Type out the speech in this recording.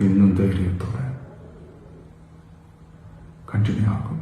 있는데 이랬더래 간증이 하고.